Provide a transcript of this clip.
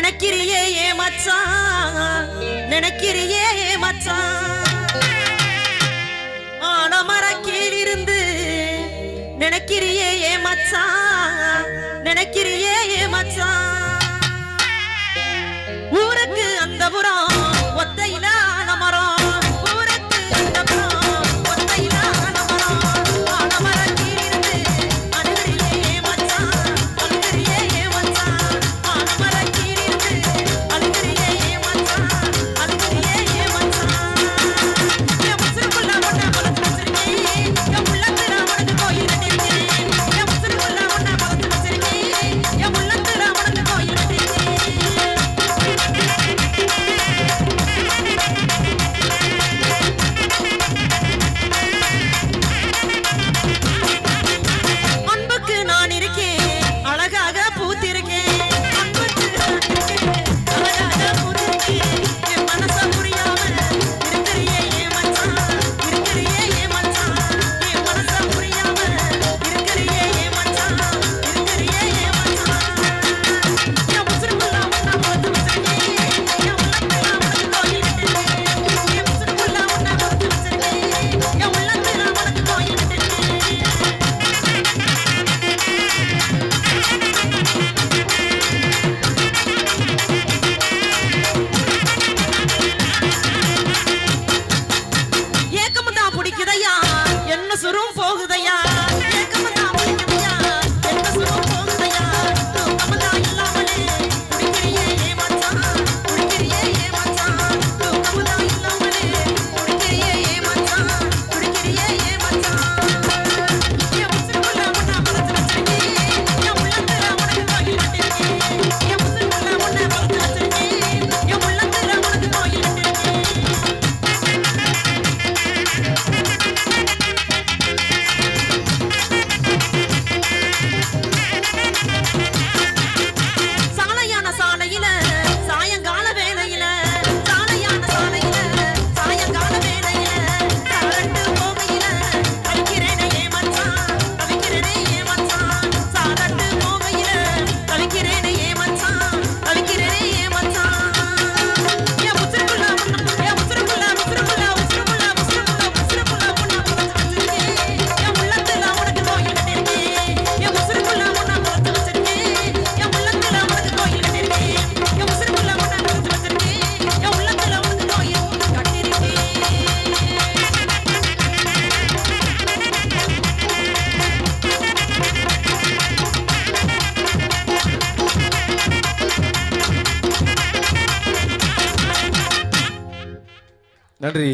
நினைக்கிறியே ஏ மச்சான்? நினைக்கிறியே ஏ மச்சான்? ஆன மரக்கீழ் இருந்து நினைக்கிறியே ஏ மச்சான்? நினைக்கிறியே ஏ மச்சான்? நன்றி.